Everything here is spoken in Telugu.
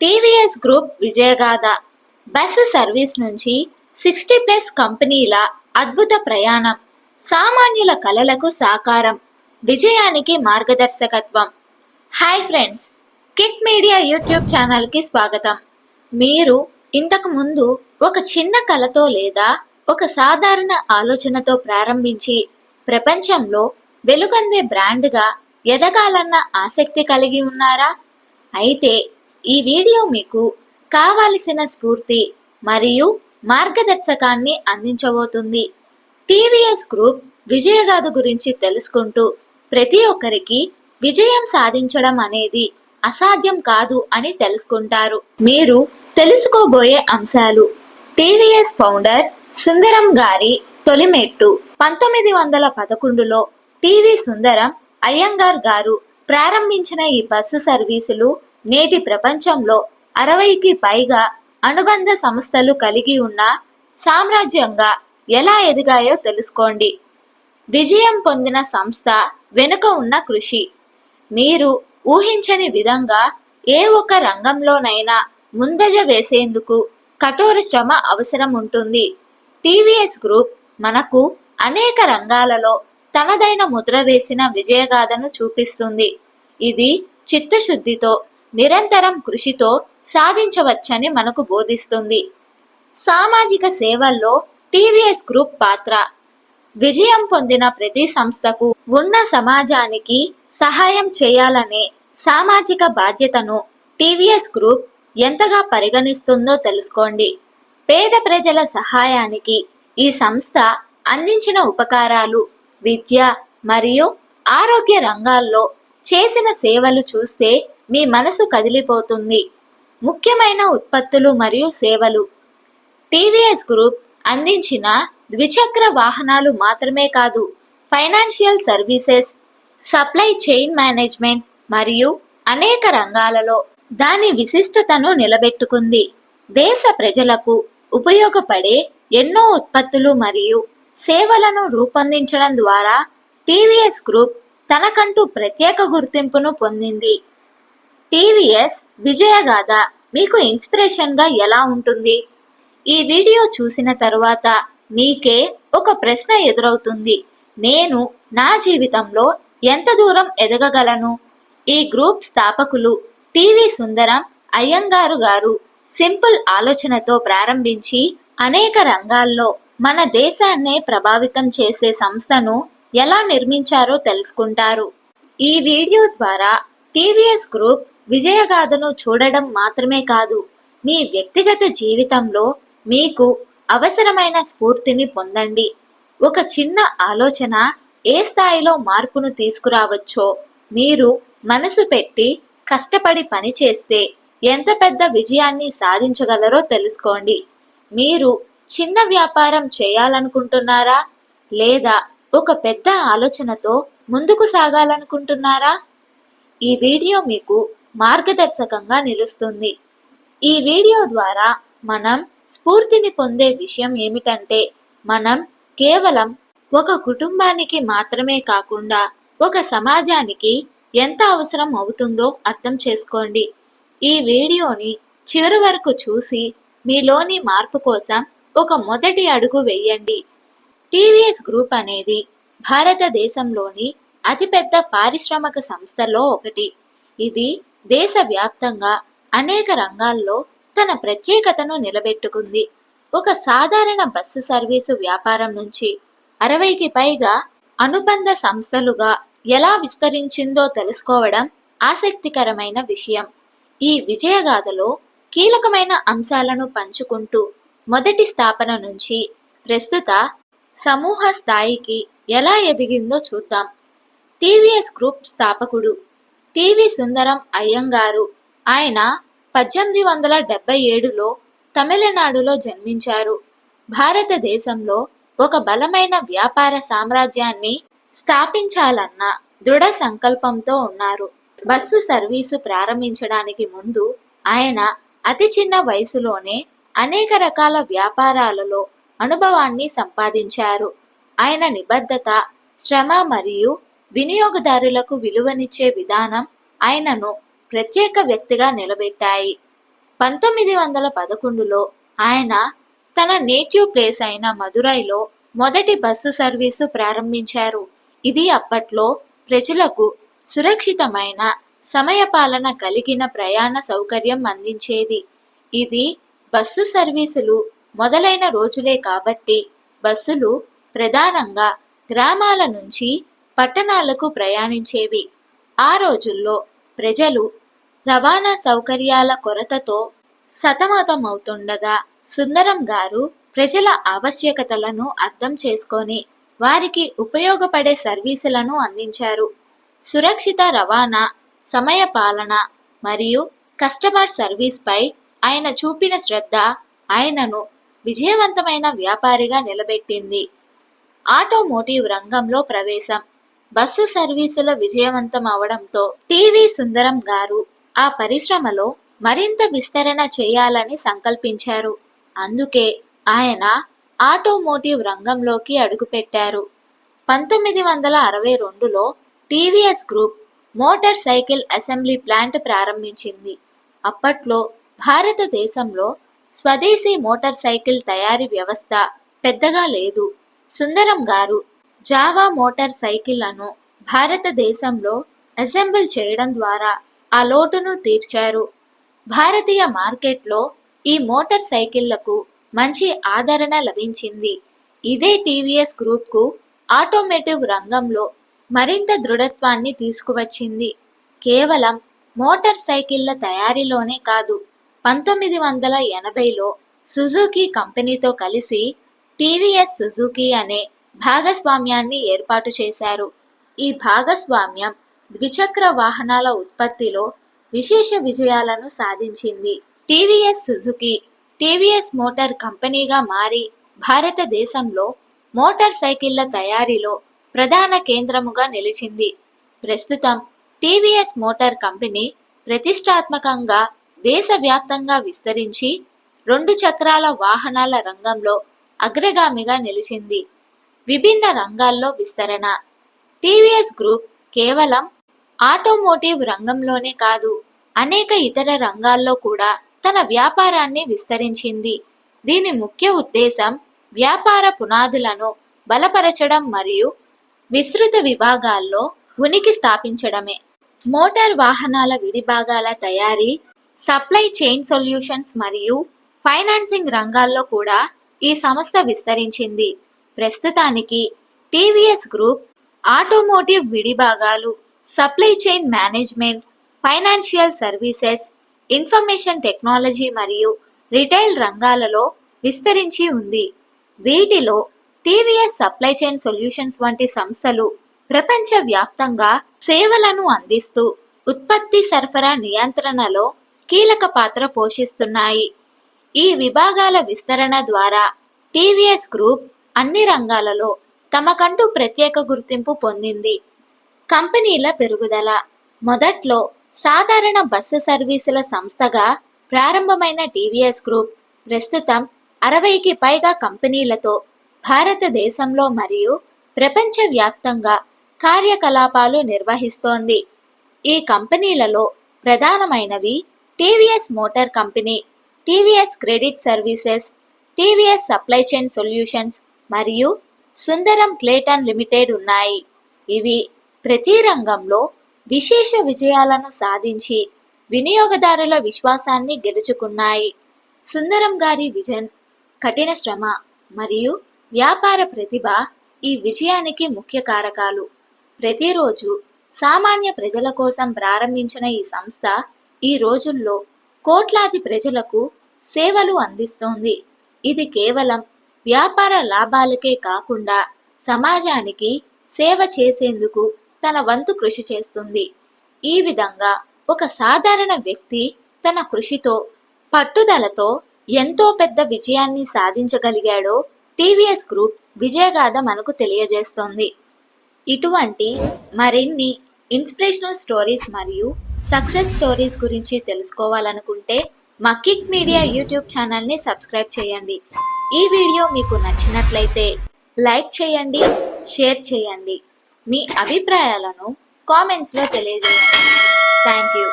టీవీఎస్ గ్రూప్ విజయగాథ బస్సు సర్వీస్ నుంచి సిక్స్టీ ప్లస్ కంపెనీల అద్భుత ప్రయాణం సామాన్యుల కలలకు సాకారం విజయానికి మార్గదర్శకత్వం. Hi friends Kick Media YouTube ఛానల్కి స్వాగతం. మీరు ఇంతకు ముందు ఒక చిన్న కలతో లేదా ఒక సాధారణ ఆలోచనతో ప్రారంభించి ప్రపంచంలో వెలుగందే బ్రాండ్గా ఎదగాలన్న ఆసక్తి కలిగి ఉన్నారా? అయితే ఈ వీడియో మీకు కావలసిన స్ఫూర్తి మరియు మార్గదర్శకాన్ని అందించబోతుంది. టీవీఎస్ గ్రూప్ విజయగాథ గురించి తెలుసుకుంటూ ప్రతి ఒక్కరికి విజయం సాధించడం అనేది అసాధ్యం కాదు అని తెలుసుకుంటారు. మీరు తెలుసుకోబోయే అంశాలు. టీవీఎస్ ఫౌండర్ సుందరం గారి తొలిమెట్టు పంతొమ్మిది వందల పదకొండులో టీవీ సుందరం అయ్యంగార్ గారు ప్రారంభించిన ఈ బస్సు సర్వీసులు నేటి ప్రపంచంలో అరవైకి పైగా అనుబంధ సంస్థలు కలిగి ఉన్న సామ్రాజ్యంగా ఎలా ఎదిగాయో తెలుసుకోండి. విజయం పొందిన సంస్థ వెనుక ఉన్న కృషి. మీరు ఊహించని విధంగా ఏ ఒక్క రంగంలోనైనా ముందజ వేసేందుకు కఠోర శ్రమ అవసరం ఉంటుంది. టీవీఎస్ గ్రూప్ మనకు అనేక రంగాలలో తనదైన ముద్ర వేసిన విజయగాథను చూపిస్తుంది. ఇది చిత్తశుద్ధితో నిరంతరం కృషితో సాధించవచ్చని మనకు బోధిస్తుంది. సామాజిక సేవల్లో టీవీఎస్ గ్రూప్ పాత్ర. విజయం పొందిన ప్రతి సంస్థకు ఉన్న సమాజానికి సహాయం చేయాలనే సామాజిక బాధ్యతను టీవీఎస్ గ్రూప్ ఎంతగా పరిగణిస్తుందో తెలుసుకోండి. పేద ప్రజల సహాయానికి ఈ సంస్థ అందించిన ఉపకారాలు విద్య మరియు ఆరోగ్య రంగాల్లో చేసిన సేవలు చూస్తే మీ మనసు కదిలిపోతుంది. ముఖ్యమైన ఉత్పత్తులు మరియు సేవలు. టీవీఎస్ గ్రూప్ అందించిన ద్విచక్ర వాహనాలు మాత్రమే కాదు financial services supply chain management మరియు అనేక రంగాలలో దాని విశిష్టతను నిలబెట్టుకుంది. దేశ ప్రజలకు ఉపయోగపడే ఎన్నో ఉత్పత్తులు మరియు సేవలను రూపొందించడం ద్వారా టీవీఎస్ గ్రూప్ తనకంటూ ప్రత్యేక గుర్తింపును పొందింది. టీవీఎస్ విజయగాథ మీకు ఇన్స్పిరేషన్గా ఎలా ఉంటుంది? ఈ వీడియో చూసిన తర్వాత మీకే ఒక ప్రశ్న ఎదురవుతుంది. నేను నా జీవితంలో ఎంత దూరం ఎదగగలను? ఈ గ్రూప్ స్థాపకులు టీవీ సుందరం అయ్యంగారు గారు సింపుల్ ఆలోచనతో ప్రారంభించి అనేక రంగాల్లో మన దేశాన్నే ప్రభావితం చేసే సంస్థను ఎలా నిర్మించారో తెలుసుకుంటారు. ఈ వీడియో ద్వారా టీవీఎస్ గ్రూప్ విజయగాథను చూడడం మాత్రమే కాదు మీ వ్యక్తిగత జీవితంలో మీకు అవసరమైన స్ఫూర్తిని పొందండి. ఒక చిన్న ఆలోచన ఏ స్థాయిలో మార్పును తీసుకురావచ్చో మీరు మనసు పెట్టి కష్టపడి పనిచేస్తే ఎంత పెద్ద విజయాన్ని సాధించగలరో తెలుసుకోండి. మీరు చిన్న వ్యాపారం చేయాలనుకుంటున్నారా? లేదా ఒక పెద్ద ఆలోచనతో ముందుకు సాగాలనుకుంటున్నారా? ఈ వీడియో మీకు మార్గదర్శకంగా నిలుస్తుంది. ఈ వీడియో ద్వారా మనం స్ఫూర్తిని పొందే విషయం ఏమిటంటే మనం కేవలం ఒక కుటుంబానికి మాత్రమే కాకుండా ఒక సమాజానికి ఎంత అవసరం అవుతుందో అర్థం చేసుకోండి. ఈ వీడియోని చివరి వరకు చూసి మీలోని మార్పు కోసం ఒక మొదటి అడుగు వేయండి. టీవీఎస్ గ్రూప్ అనేది భారతదేశంలోని అతిపెద్ద పారిశ్రామిక సంస్థలో ఒకటి. ఇది దేశవ్యాప్తంగా అనేక రంగాల్లో తన ప్రత్యేకతను నిలబెట్టుకుంది. ఒక సాధారణ బస్సు సర్వీసు వ్యాపారం నుంచి అరవైకి పైగా అనుబంధ సంస్థలుగా ఎలా విస్తరించిందో తెలుసుకోవడం ఆసక్తికరమైన విషయం. ఈ విజయగాథలో కీలకమైన అంశాలను పంచుకుంటూ మొదటి స్థాపన నుంచి ప్రస్తుత సమూహ స్థాయికి ఎలా ఎదిగిందో చూద్దాం. టీవీఎస్ గ్రూప్ స్థాపకుడు టివి సుందరం అయ్యంగారు. ఆయన పద్దెనిమిది వందల డెబ్బై ఏడులో తమిళనాడులో జన్మించారు. భారతదేశంలో ఒక బలమైన వ్యాపార సామ్రాజ్యాన్ని స్థాపించాలన్న దృఢ సంకల్పంతో ఉన్నారు. బస్సు సర్వీసు ప్రారంభించడానికి ముందు ఆయన అతి చిన్న వయసులోనే అనేక రకాల వ్యాపారాలలో అనుభవాన్ని సంపాదించారు. ఆయన నిబద్ధత శ్రమ మరియు వినియోగదారులకు విలువనిచ్చే విధానం ఆయనను ప్రత్యేక వ్యక్తిగా నిలబెట్టాయి. పంతొమ్మిది వందల పదకొండులో ఆయన తన నేటివ్ ప్లేస్ అయిన మదురైలో మొదటి బస్సు సర్వీసు ప్రారంభించారు. ఇది అప్పట్లో ప్రజలకు సురక్షితమైన సమయపాలన కలిగిన ప్రయాణ సౌకర్యం అందించేది. ఇది బస్సు సర్వీసులు మొదలైన రోజులే కాబట్టి బస్సులు ప్రధానంగా గ్రామాల నుంచి పట్టణాలకు ప్రయాణించేవి. ఆ రోజుల్లో ప్రజలు రవాణా సౌకర్యాల కొరతతో సతమతమవుతుండగా సుందరం గారు ప్రజల ఆవశ్యకతలను అర్థం చేసుకొని వారికి ఉపయోగపడే సర్వీసులను అందించారు. సురక్షిత రవాణా సమయ పాలన మరియు కస్టమర్ సర్వీస్పై ఆయన చూపిన శ్రద్ధ ఆయనను విజయవంతమైన వ్యాపారిగా నిలబెట్టింది. ఆటోమోటివ్ రంగంలో ప్రవేశం బస్సు సర్వీసుల విజయవంతం అవడంతో టీవీ సుందరం గారు ఆ పరిశ్రమలో మరింత విస్తరణ చేయాలని సంకల్పించారు. అందుకే ఆయన ఆటోమోటివ్ రంగంలోకి అడుగుపెట్టారు. పంతొమ్మిది వందల అరవై రెండులో TVS group motorcycle assembly plant ప్రారంభించింది. అప్పట్లో భారతదేశంలో స్వదేశీ మోటార్ సైకిల్ తయారీ వ్యవస్థ పెద్దగా లేదు. సుందరం గారు జావా మోటార్ సైకిళ్ళను భారతదేశంలో అసెంబుల్ చేయడం ద్వారా ఆ లోటును తీర్చారు. భారతీయ మార్కెట్లో ఈ మోటార్ సైకిళ్ళకు మంచి ఆదరణ లభించింది. ఇదే టీవీఎస్ గ్రూప్కు ఆటోమేటివ్ రంగంలో మరింత దృఢత్వాన్ని తీసుకువచ్చింది. కేవలం మోటార్ సైకిళ్ళ తయారీలోనే కాదు పంతొమ్మిది వందల ఎనభైలో సుజుకి కంపెనీతో కలిసి టీవీఎస్ సుజుకి అనే భాగస్వామ్యాన్ని ఏర్పాటు చేశారు. ఈ భాగస్వామ్యం ద్విచక్ర వాహనాల ఉత్పత్తిలో విశేష విజయాలను సాధించింది. టీవీఎస్ సుజుకి టీవీఎస్ మోటార్ కంపెనీగా మారి భారతదేశంలో మోటార్ సైకిళ్ళ తయారీలో ప్రధాన కేంద్రముగా నిలిచింది. ప్రస్తుతం టీవీఎస్ మోటార్ కంపెనీ ప్రతిష్టాత్మకంగా దేశవ్యాప్తంగా విస్తరించి రెండు చక్రాల వాహనాల రంగంలో అగ్రగామిగా నిలిచింది. విభిన్న రంగాల్లో విస్తరణ. టీవీఎస్ గ్రూప్ కేవలం ఆటోమోటివ్ రంగంలోనే కాదు అనేక ఇతర రంగాల్లో కూడా తన వ్యాపారాన్ని విస్తరించింది. దీని ముఖ్య ఉద్దేశం వ్యాపార పునాదులను బలపరచడం మరియు విస్తృత విభాగాల్లో ఉనికి స్థాపించడమే. మోటార్ వాహనాల విడిభాగాల తయారీ సప్లై చైన్ సొల్యూషన్స్ మరియు ఫైనాన్సింగ్ రంగాల్లో కూడా ఈ సంస్థ విస్తరించింది. ప్రస్తుతానికి TVS group automotive విడిభాగాలు supply chain management financial services information technology మరియు రిటైల్ రంగాలలో విస్తరించి ఉంది. వీటిలో టీవీఎస్ సప్లై చైన్ సొల్యూషన్స్ వంటి సంస్థలు ప్రపంచవ్యాప్తంగా సేవలను అందిస్తూ ఉత్పత్తి సరఫరా నియంత్రణలో కీలక పాత్ర పోషిస్తున్నాయి. ఈ విభాగాల విస్తరణ ద్వారా టీవీఎస్ గ్రూప్ అన్ని రంగాలలో తమకంటూ ప్రత్యేక గుర్తింపు పొందింది. కంపెనీల పెరుగుదల. మొదట్లో సాధారణ బస్సు సర్వీసుల సంస్థగా ప్రారంభమైన టీవీఎస్ గ్రూప్ ప్రస్తుతం అరవైకి పైగా కంపెనీలతో భారతదేశంలో మరియు ప్రపంచవ్యాప్తంగా కార్యకలాపాలు నిర్వహిస్తోంది. ఈ కంపెనీలలో ప్రధానమైనవి TVS motor company TVS credit services TVS supply chain solutions మరియు సుందరం క్లేటన్ లిమిటెడ్ ఉన్నాయి. ఇవి ప్రతి రంగంలో విశేష విజయాలను సాధించి వినియోగదారుల విశ్వాసాన్ని గెలుచుకున్నాయి. సుందరం గారి విజన్ కఠిన శ్రమ మరియు వ్యాపార ప్రతిభ ఈ విజయానికి ముఖ్య కారకాలు. ప్రతిరోజు సామాన్య ప్రజల కోసం ప్రారంభించిన ఈ సంస్థ ఈ రోజుల్లో కోట్లాది ప్రజలకు సేవలు అందిస్తోంది. ఇది కేవలం వ్యాపార లాభాలకే కాకుండా సమాజానికి సేవ చేసేందుకు తన వంతు కృషి చేస్తుంది. ఈ విధంగా ఒక సాధారణ వ్యక్తి తన కృషితో పట్టుదలతో ఎంతో పెద్ద విజయాన్ని సాధించగలిగాడో టీవీఎస్ గ్రూప్ విజయగాథ మనకు తెలియజేస్తోంది. ఇటువంటి మరిన్ని ఇన్స్పిరేషనల్ స్టోరీస్ మరియు సక్సెస్ స్టోరీస్ గురించి తెలుసుకోవాలనుకుంటే మా కిక్ మీడియా యూట్యూబ్ ఛానల్ని సబ్స్క్రైబ్ చేయండి. ఈ వీడియో మీకు నచ్చినట్లయితే లైక్ చేయండి షేర్ చేయండి. మీ అభిప్రాయాలను కామెంట్స్లో తెలియజేయండి. Thank you.